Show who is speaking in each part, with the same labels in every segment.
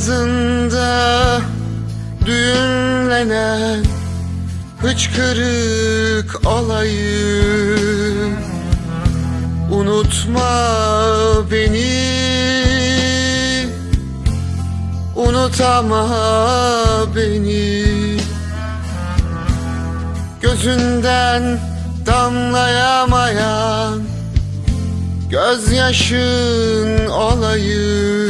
Speaker 1: Boğazında düğümlenen hıçkırık olayım Unutma beni. Unutama beni. Gözünden damlayamayan Gözyaşın olayım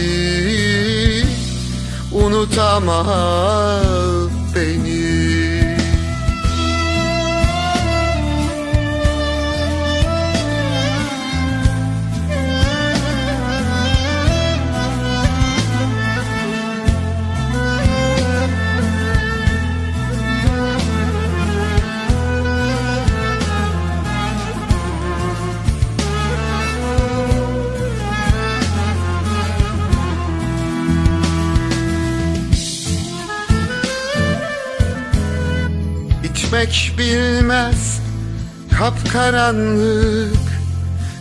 Speaker 1: Unutama Bitmek bilmez. Kapkaranlık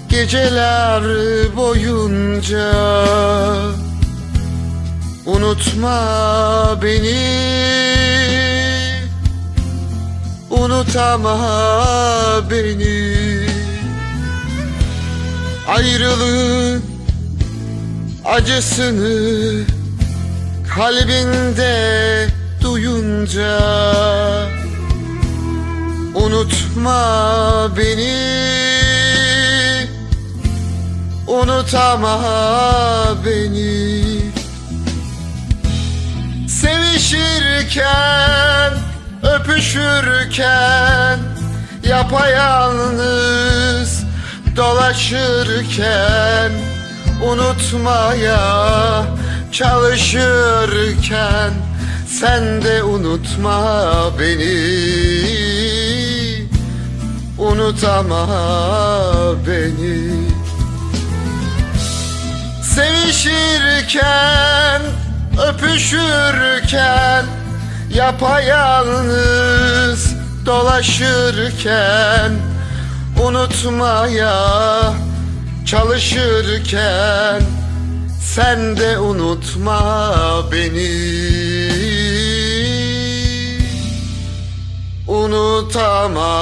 Speaker 1: geceler boyunca. Unutma beni. Unutama beni. Ayrılığın acısını kalbinde duyunca Unutma beni. Unutama beni. Sevişirken Öpüşürken Yapayalnız Dolaşırken Unutmaya Çalışırken Sen de unutma beni Unutama beni. Sevişirken, öpüşürken Yapayalnız dolaşırken Unutmaya çalışırken Sen de unutma beni. Unutama